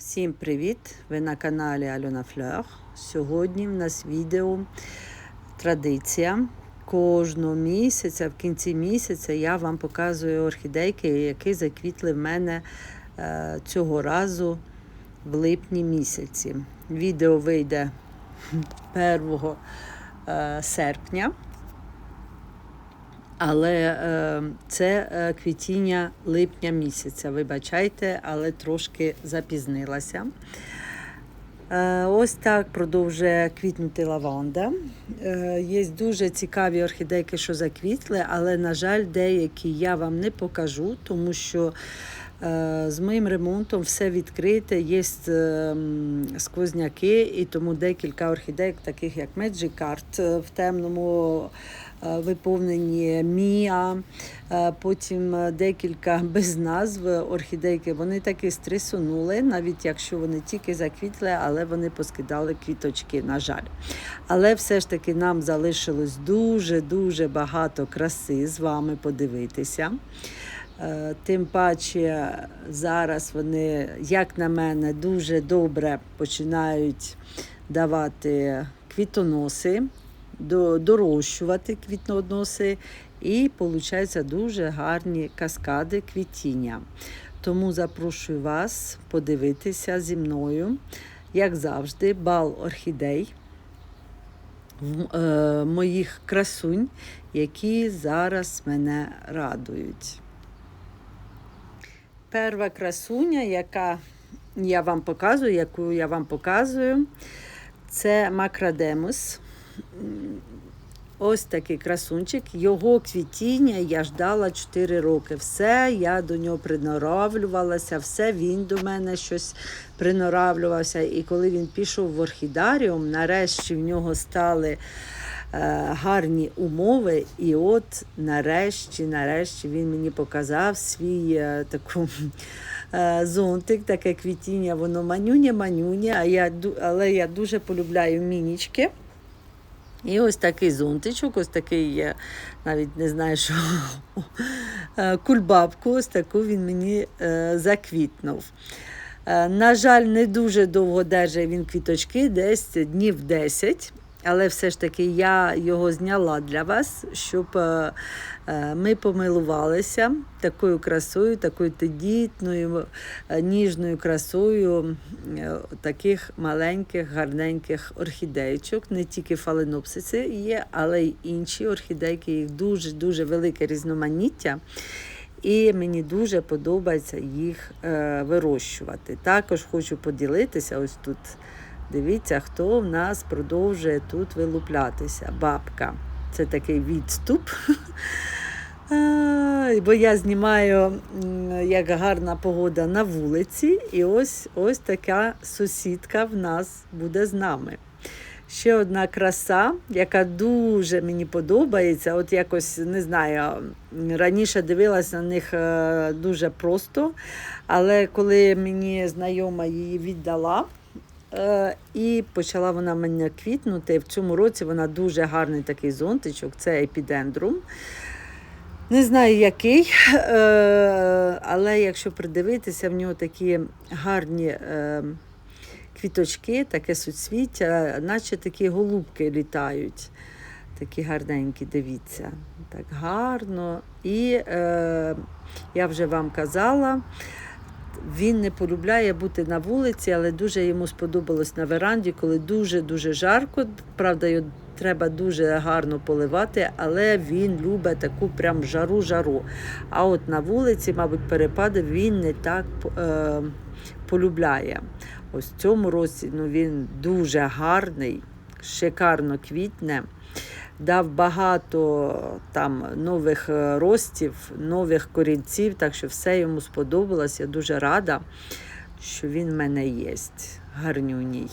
Всім привіт! Ви на каналі Альона Флер. Сьогодні в нас відео традиція. Кожного місяця, в кінці місяця, я вам показую орхідейки, які заквітли в мене е, цього разу в липні місяці. Відео вийде 1 е, серпня. Але е, це е, квітіння липня місяця. Вибачайте, але трошки запізнилася. Е, ось так продовжує квітнути лаванда. Є дуже цікаві орхідейки, що заквітли, але, на жаль, деякі я вам не покажу, тому що з моїм ремонтом все відкрите, є е, сквозняки, і тому декілька орхідейок, таких як Magic Art е, в темному е, виповненні Мія, е, потім е, декілька без назв орхідейки. Вони таки стресунули, навіть якщо вони тільки заквітли, але вони поскидали квіточки, на жаль. Але все ж таки нам залишилось дуже-дуже багато краси з вами подивитися. Е, Тим паче зараз вони, як на мене, дуже добре починають давати квітоноси, дорощувати квітоноси, і получаються дуже гарні каскади квітіння. Тому запрошую вас подивитися зі мною, як завжди, бал орхідей в- е, моїх красунь, які зараз мене радують. Перша красуня, яка я вам показую, яку я вам показую, це макрадемус. Ось такий красунчик. Його квітіння я ждала 4 роки. Все, я до нього приноравлювалася, все він до мене щось приноравлювався. І коли він пішов в орхідаріум, нарешті в нього стали гарні умови. І от нарешті, нарешті він мені показав свій е, таку. е, Зонтик, таке квітіння, воно манюня-манюня, а я, але я дуже полюбляю мінічки. І ось такий зонтичок, ось такий, я навіть не знаю, що е, кульбабку, ось таку він мені е, заквітнув. Е, На жаль, не дуже довго держить він квіточки, десь днів 10. Але все ж таки я його зняла для вас, щоб е, е, ми помилувалися такою красою, такою тендітною, е, ніжною красою таких маленьких, гарненьких орхідейчок. Не тільки фаленопсиси є, але й інші орхідейки, їх дуже-дуже велике різноманіття. І мені дуже подобається їх вирощувати. Також хочу поділитися ось тут. Дивіться, хто в нас продовжує тут вилуплятися. Бабка. Це такий відступ. Бо я знімаю, як гарна погода на вулиці, і ось ось така сусідка в нас буде з нами. Ще одна краса, яка дуже мені подобається. От якось не знаю, раніше дивилася на них е, дуже просто, але коли мені знайома її віддала, і почала вона мене квітнути. В цьому році вона дуже гарний такий зонтичок, це епідендрум. Не знаю який, е, але якщо придивитися, в нього такі гарні е, квіточки, таке суцвіття, наче такі голубки літають. Такі гарненькі, дивіться. Так гарно. І е, я вже вам казала, він не полюбляє бути на вулиці, але дуже йому сподобалось на веранді, коли дуже-дуже жарко. Правда, його треба дуже гарно поливати, але він любить таку прям жару-жару. А от на вулиці, мабуть, перепади він не так е, полюбляє. Ось в цьому році ну, він дуже гарний, шикарно квітне. Дав багато там нових е, ростів, нових корінців, так що все йому сподобалось. Я дуже рада, що він в мене є. Гарнюній.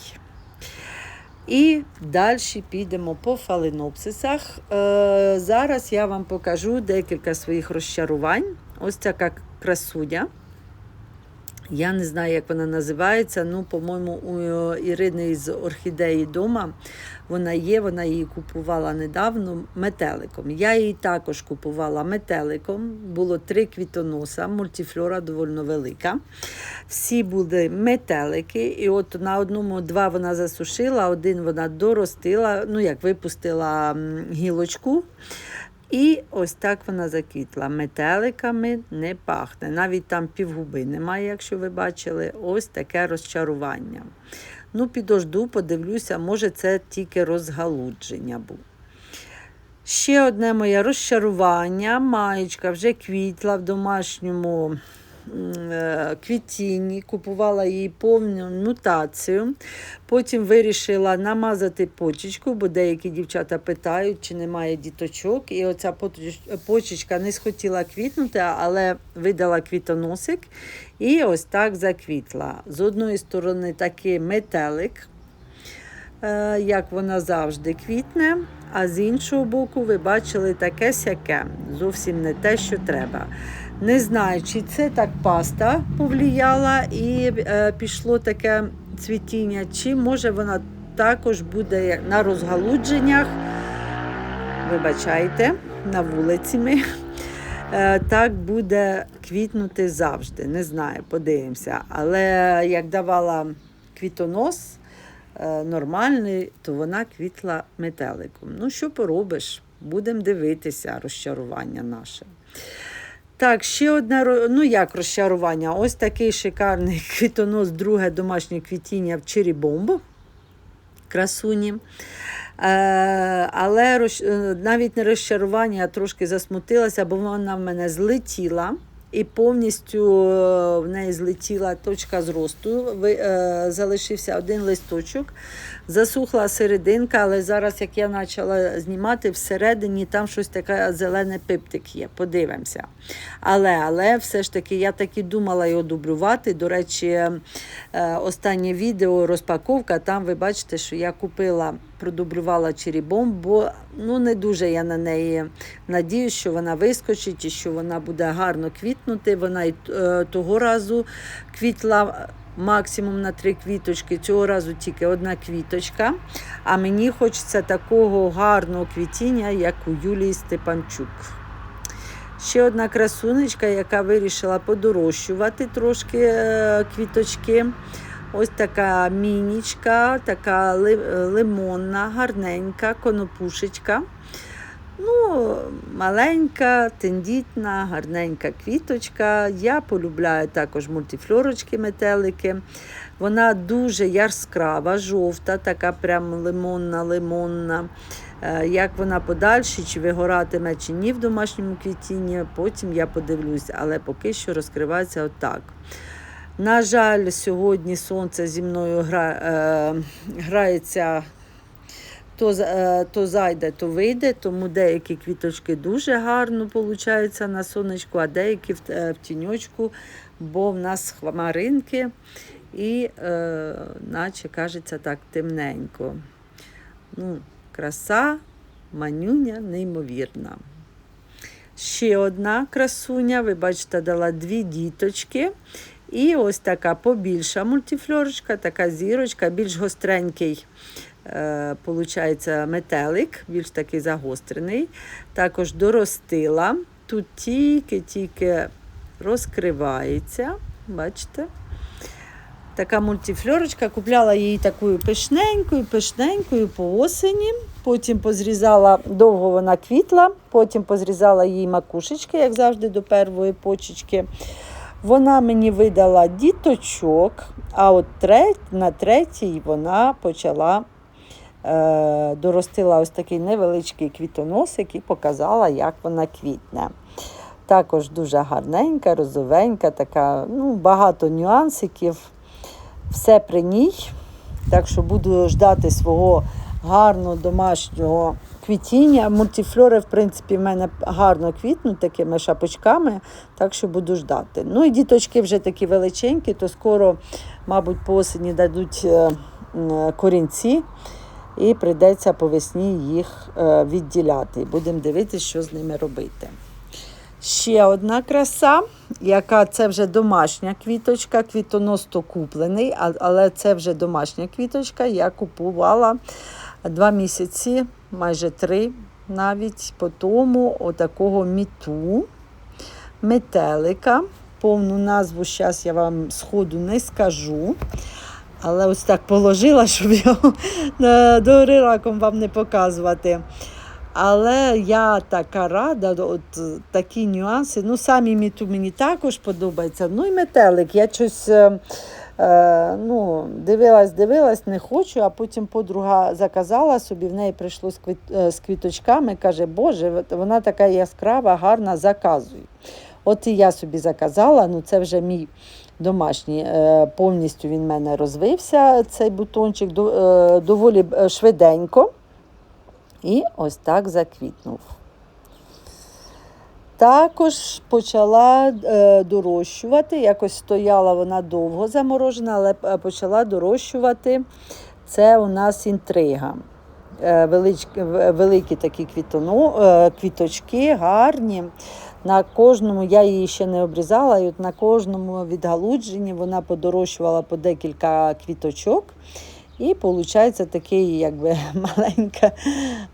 І далі підемо по фаленопсисах. Е, зараз я вам покажу декілька своїх розчарувань. Ось така красуня. Я не знаю, як вона називається. Ну, по-моєму, у е, Ірини з орхідеї дома вона є, вона її купувала недавно метеликом. Я її також купувала метеликом. Було три квітоноса, мультифлора доволі велика. Всі були метелики, і от на одному два вона засушила, один вона доростила, ну як випустила гілочку. І ось так вона заквітла. Метеликами не пахне. Навіть там півгуби немає, якщо ви бачили. Ось таке розчарування. Ну, підожду, подивлюся, може, це тільки розгалудження був. Ще одне моє розчарування. Маєчка вже квітла в домашньому квітінні, купувала її повну мутацію. Потім вирішила намазати почечку, бо деякі дівчата питають, чи немає діточок. І оця почечка не схотіла квітнути, але видала квітоносик. І ось так заквітла. З одної сторони такий метелик, е, як вона завжди квітне, а з іншого боку, ви бачили таке сяке, зовсім не те, що треба. Не знаю, чи це так паста повлияла і е, пішло таке цвітіння, чи може вона також буде на розгалудженнях. Вибачайте, на вулиці ми. Е, Так буде квітнути завжди. Не знаю, подивимося. Але як давала квітонос е, нормальний, то вона квітла метеликом. Ну, що поробиш? Будемо дивитися розчарування наше. Так, ще одне, ну як розчарування? Ось такий шикарний квітонос, друге домашнє квітіння в черібомбу. Красуні. Е, але е, навіть не розчарування, а трошки засмутилася, бо вона в мене злетіла. І повністю е, в неї злетіла точка зросту. Е, залишився один листочок, засухла серединка, але зараз, як я почала знімати, всередині там щось таке зелене пиптик є. Подивимося. Але, але все ж таки я так і думала його дублювати. До речі, е, останнє відео розпаковка. Там ви бачите, що я купила, продублювала черібом, бо ну не дуже я на неї надіюсь, що вона вискочить і що вона буде гарно квітнути. Вона і е, того разу квітла. Максимум на три квіточки, цього разу тільки одна квіточка. А мені хочеться такого гарного квітіння, як у Юлії Степанчук. Ще одна красунечка, яка вирішила подорожчувати трошки е, квіточки. Ось така мінічка, така лимонна, гарненька, конопушечка. Ну, маленька, тендітна, гарненька квіточка. Я полюбляю також мультифлорочки, метелики. Вона дуже яскрава, жовта, така прям лимонна, лимонна. Е, Як вона подальше, чи вигоратиме, чи ні в домашньому квітінні, потім я подивлюсь, але поки що розкривається отак. На жаль, сьогодні сонце зі мною гра, е, грається, то, е, то зайде, то вийде, тому деякі квіточки дуже гарно получаються на сонечку, а деякі в, е, в тіньочку, бо в нас хмаринки і, е, наче кажеться так, темненько. Ну, краса, манюня неймовірна. Ще одна красуня, ви бачите, дала дві діточки. І ось така побільша мультифлорочка, така зірочка, більш гостренький, е, метелик, більш такий загострений. Також доростила. Тут тільки-тільки розкривається. Бачите? Така мультифлорочка. Купляла її такою пишненькою, пишненькою по осені. Потім позрізала, довго вона квітла, потім позрізала їй макушечки, як завжди, до первої почечки. Вона мені видала діточок, а от треть, на третій вона почала е, доростила ось такий невеличкий квітоносик і показала, як вона квітне. Також дуже гарненька, розовенька, така, ну, багато нюансиків. Все при ній. Так що буду ждати свого гарного домашнього квітіння. Мультифлори, в принципі, в мене гарно квітнуть такими шапочками, так що буду ждати. Ну і діточки вже такі величенькі, то скоро, мабуть, по осені дадуть е, корінці. І прийдеться по весні їх е, відділяти. Будемо дивитися, що з ними робити. Ще одна краса, яка це вже домашня квіточка, квітонос то куплений, але це вже домашня квіточка. Я купувала два місяці, майже три навіть по тому отакого міту, метелика. Повну назву зараз я вам сходу не скажу. Але ось так положила, щоб його е, догори раком вам не показувати. Але я така рада, от е, такі нюанси. Ну, самі міту мені також подобається. Ну і метелик. Я щось е, ну, дивилась, дивилась, не хочу, а потім подруга заказала собі, в неї прийшло з, квіт, е, з квіточками. Каже, Боже, вона така яскрава, гарна, заказуй. От і я собі заказала, ну це вже мій домашній. Е, повністю він в мене розвився, цей бутончик, до- е, доволі е, швиденько. І ось так заквітнув. Також почала е, дорощувати. Якось стояла вона довго заморожена, але е, почала дорощувати. Це у нас інтрига. Е, величкі, великі такі квітоно, е, квіточки, гарні. На кожному, я її ще не обрізала, і от на кожному відгалудженні вона подорощувала по декілька квіточок. І виходить такий якби маленька,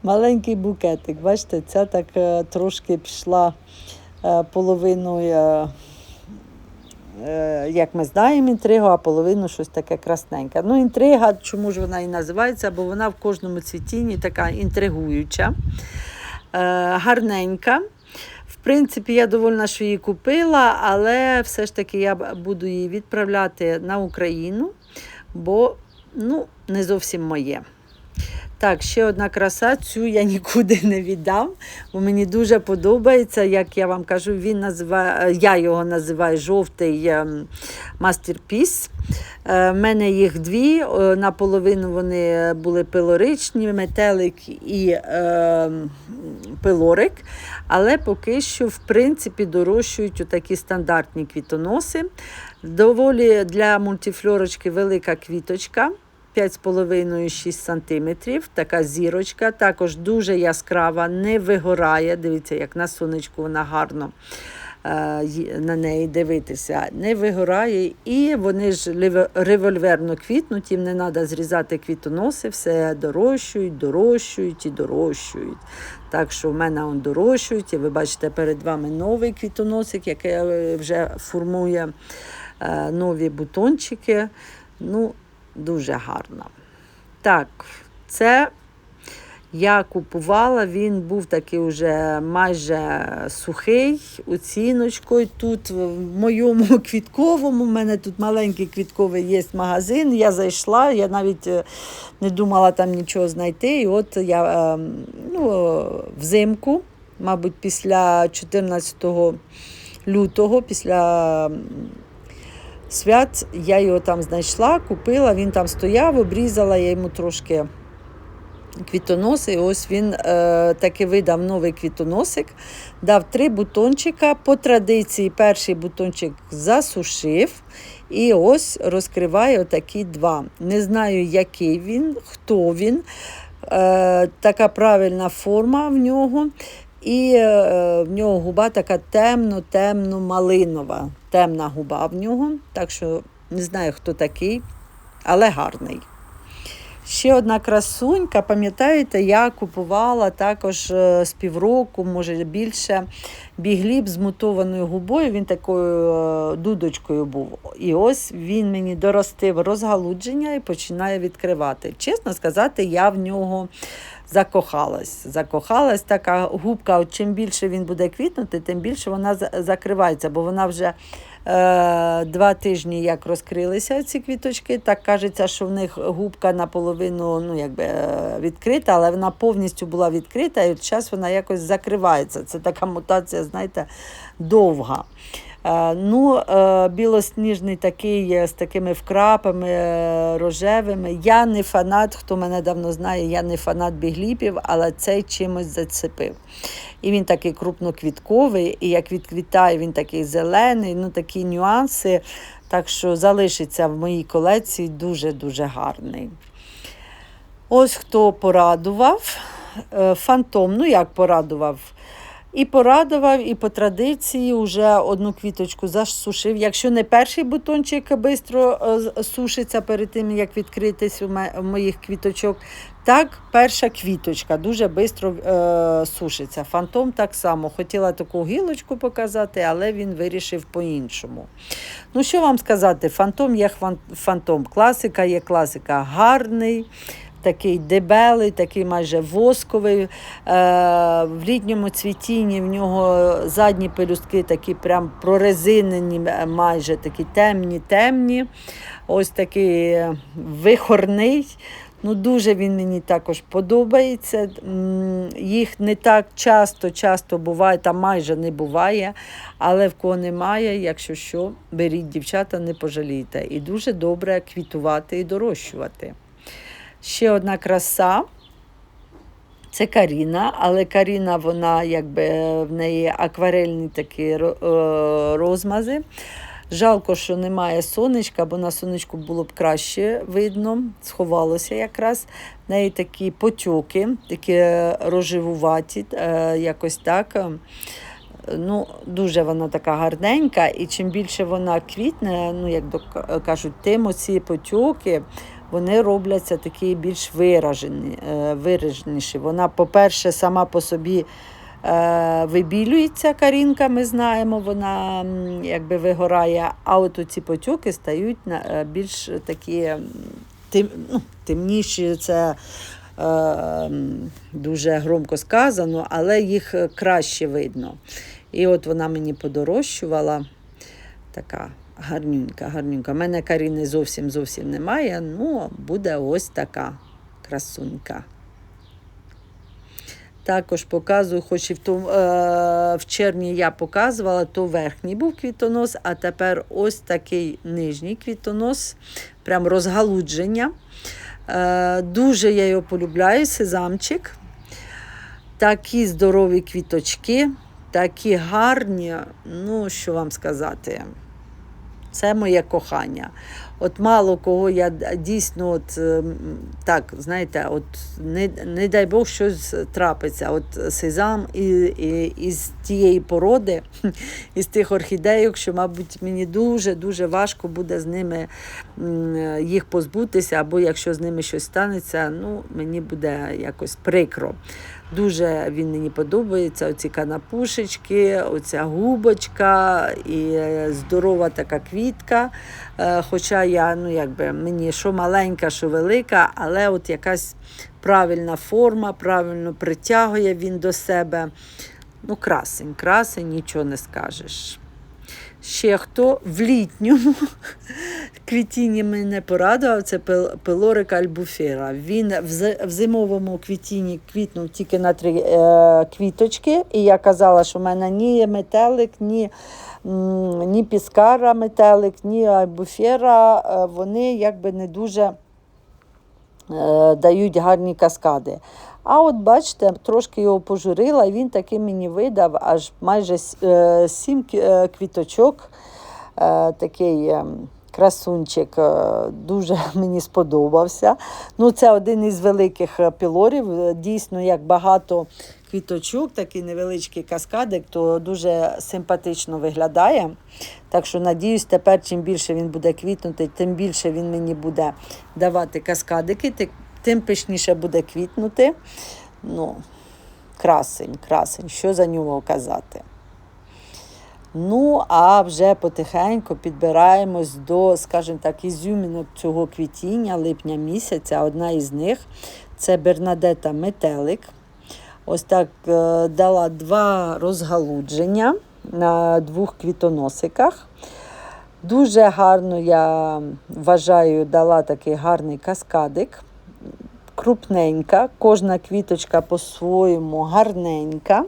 маленький букетик. Бачите, ця так е, трошки пішла е, половиною, е, як ми знаємо, інтригу, а половину щось таке красненьке. Ну, інтрига, чому ж вона і називається? Бо вона в кожному цвітінні така інтригуюча, гарненька. В принципі, я довольна, що її купила, але все ж таки я буду її відправляти на Україну, бо ну, не зовсім моє. Так, ще одна краса, цю я нікуди не віддам, бо мені дуже подобається, як я вам кажу, він називає, я його називаю жовтий ем, мастерпіс. Е, В мене їх дві. е, Наполовину вони були пилоричні, метелик і е, пилорик. Але поки що, в принципі, дорощують отакі стандартні квітоноси. Доволі для мультифлорочки велика квіточка. 5,5-6 см, така зірочка, також дуже яскрава, не вигорає. Дивіться, як на сонечку вона гарно е, на неї дивитися, не вигорає. І вони ж револьверно квітнуть, їм не треба зрізати квітоноси, все дорощують, дорощують і дорощують. Так що в мене он дорощують, і ви бачите перед вами новий квітоносик, який е, вже формує е, нові бутончики. Ну, дуже гарно. Так, це я купувала, він був такий вже майже сухий, оціночкою. Тут в моєму квітковому, в мене тут маленький квітковий є магазин. Я зайшла, я навіть е, не думала там нічого знайти. І от я е, ну, взимку, мабуть, після 14 лютого, після свят, я його там знайшла, купила, він там стояв, обрізала я йому трошки квітоноси. Ось він е, таки видав новий квітоносик, дав три бутончика. По традиції перший бутончик засушив. І ось розкриває отакі два. Не знаю, який він, хто він. Е, така правильна форма в нього. І е, в нього губа така темно-темно малинова. Темна губа в нього. Так що не знаю, хто такий, але гарний. Ще одна красунька, пам'ятаєте, я купувала також е, з півроку, може більше, бігліб з мутованою губою, він такою е, дудочкою був. І ось він мені доростив розгалудження і починає відкривати. Чесно сказати, я в нього закохалась. Закохалась така губка, от чим більше він буде квітнути, тим більше вона закривається, бо вона вже е, два тижні як розкрилися ці квіточки. Так кажеться, що в них губка наполовину ну, якби, е, відкрита, але вона повністю була відкрита, і зараз вона якось закривається. Це така мутація, знаєте, довга. Е, Ну, е, білосніжний такий з такими вкрапами е, рожевими. Я не фанат, хто мене давно знає, я не фанат бігліпів, але цей чимось зацепив. І він такий крупноквітковий, і як відквітає, він такий зелений, ну такі нюанси. Так що залишиться в моїй колекції дуже-дуже гарний. Ось хто порадував. Фантом, ну як порадував. І порадував, і по традиції вже одну квіточку засушив. Якщо не перший бутончик швидко сушиться перед тим, як відкритись у моїх квіточок, так перша квіточка дуже швидко е, сушиться. Фантом так само. Хотіла таку гілочку показати, але він вирішив по-іншому. Ну, що вам сказати, фантом є фантом. Класика є класика. Гарний. Такий дебелий, такий майже восковий. Е, в літньому цвітінні в нього задні пелюстки такі прям прорезинені, е, майже такі темні, темні. Ось такий е, вихорний. Ну, дуже він мені також подобається. Їх не так часто, часто буває, там майже не буває. Але в кого немає, якщо що, беріть дівчата, не пожалійте. І дуже добре квітувати і дорощувати. Ще одна краса. Це Каріна, але Каріна, вона якби в неї акварельні такі е, розмази. Жалко, що немає сонечка, бо на сонечку було б краще видно, сховалося якраз. В неї такі потьоки, такі рожевуваті, е, якось так. Ну, дуже вона така гарненька, і чим більше вона квітне, ну як кажуть, тим оці потьоки вони робляться такі більш виражені, е, вираженіші. Вона, по-перше, сама по собі е, вибілюється карінка, ми знаємо, вона якби вигорає, а от ці потьоки стають е, більш такі м, тем, ну, темніші. Це дуже громко сказано, але їх краще видно. І от вона мені подорожчувала така гарнюнька, гарнюнька. У мене Каріни зовсім зовсім немає. Ну, буде ось така красунька. Також показую, хоч і в, тому, е, в червні я показувала, то верхній був квітонос, а тепер ось такий нижній квітонос, прям розгалудження. Е, дуже я його полюбляю, сезамчик. Такі здорові квіточки, такі гарні, ну що вам сказати. Це моє кохання. От мало кого я дійсно, от, ем, так, знаєте, от не, не дай Бог щось трапиться. От сезам і, із тієї породи, із тих орхідейок, що, мабуть, мені дуже-дуже важко буде з ними їх позбутися, або якщо з ними щось станеться, ну, мені буде якось прикро. Дуже він мені подобається. Оці канапушечки, оця губочка і здорова така квітка. Е, Хоча я, ну якби мені що маленька, що велика, але от якась правильна форма, правильно притягує він до себе. Ну, красень, красень, нічого не скажеш. Ще хто в літньому квітінні мене порадував, це пелорик альбуфера. Він в зимовому квітінні квітнув тільки на три е, квіточки. І я казала, що в мене ні метелик, ні, ні піскара метелик, ні альбуфера. е, Вони якби не дуже е, дають гарні каскади. А от бачите, трошки його пожурила, і він таки мені видав аж майже е, сім е, квіточок. Е, Такий красунчик дуже мені сподобався. Ну, це один із великих пілорів. Дійсно, як багато квіточок, такий невеличкий каскадик, то дуже симпатично виглядає. Так що, надіюсь, тепер чим більше він буде квітнути, тим більше він мені буде давати каскадики, тим пишніше буде квітнути. Ну, красень, красень, що за нього казати. Ну, а вже потихеньку підбираємось до, скажімо так, ізюмінок цього квітіння липня місяця. Одна із них це Бернадета Метелик. Ось так е, дала два розгалудження на двох квітоносиках. Дуже гарно, я вважаю, дала такий гарний каскадик. Крупненька, кожна квіточка по-своєму гарненька.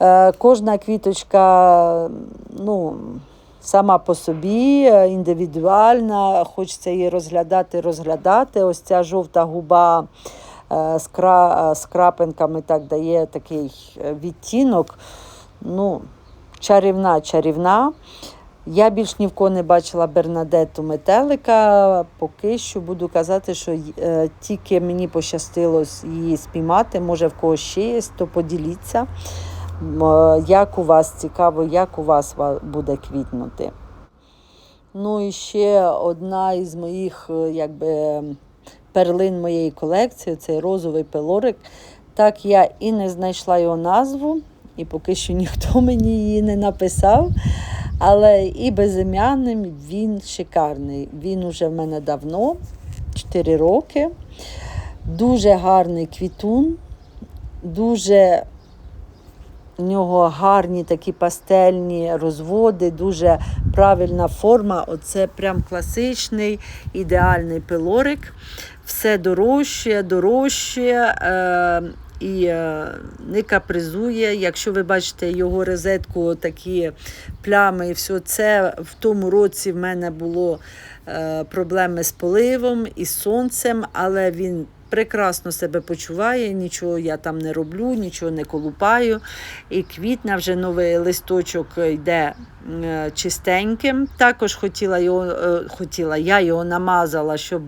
Е, Кожна квіточка, ну, сама по собі, е, індивідуальна, хочеться її розглядати, розглядати. Ось ця жовта губа е, з, кра... крапинками так дає такий відтінок. Ну, чарівна, чарівна. Я більш ні в кого не бачила Бернадету метелика. Поки що буду казати, що е, тільки мені пощастило її спіймати. Може, в когось ще є, то поділіться. е, як у вас цікаво, як у вас буде квітнути. Ну і ще одна із моїх е, якби, перлин моєї колекції цей розовий пилорик. Так я і не знайшла його назву, і поки що ніхто мені її не написав. Але і безім'яним він шикарний. Він уже в мене давно, 4 роки. Дуже гарний квітун, дуже у нього гарні такі пастельні розводи, дуже правильна форма. Оце прям класичний ідеальний пилорик. Все дорожче, дорожче. Е- і е, не капризує. Якщо ви бачите його розетку, такі плями і все це, в тому році в мене було е, проблеми з поливом і з сонцем, але він прекрасно себе почуває, нічого я там не роблю, нічого не колупаю. І квітня вже новий листочок йде е, чистеньким. Також хотіла його, хотіла, я його намазала, щоб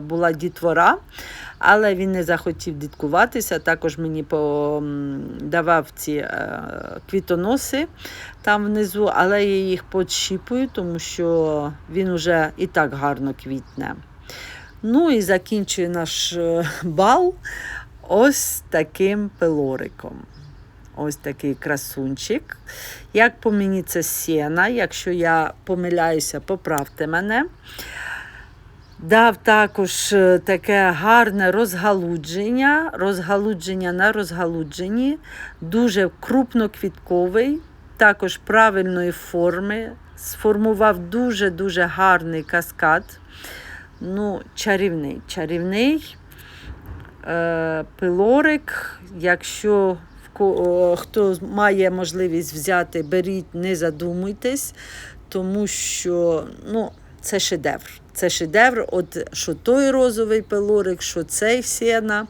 була дітвора. Але він не захотів діткуватися. Також мені давав ці е, квітоноси там внизу, але я їх подщіпую, тому що він уже і так гарно квітне. Ну і закінчую наш е, бал ось таким пилориком. Ось такий красунчик. Як по мені це сіна, якщо я помиляюся, поправте мене. Дав також е, таке гарне розгалудження, розгалудження на розгалудженні, дуже крупноквітковий, також правильної форми. Сформував дуже-дуже гарний каскад. Ну, чарівний, чарівний е, пилорик. Якщо е, хто має можливість взяти, беріть, не задумуйтесь, тому що ну, це шедевр. Це шедевр, от що той розовий пилорик, що цей сена.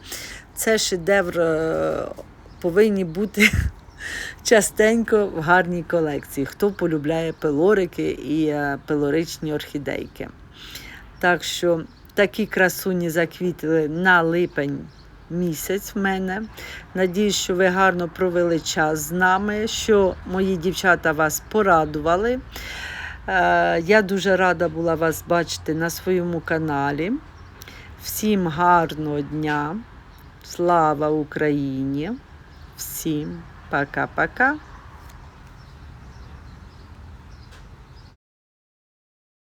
Це шедевр е, повинні бути частенько в гарній колекції. Хто полюбляє пилорики і е, пилоричні орхідейки. Так що такі красуні заквітли на липень місяць в мене. Надіюсь, що ви гарно провели час з нами, що мої дівчата вас порадували. Е, Я дуже рада була вас бачити на своєму каналі. Всім гарного дня. Слава Україні! Всім пока-пока!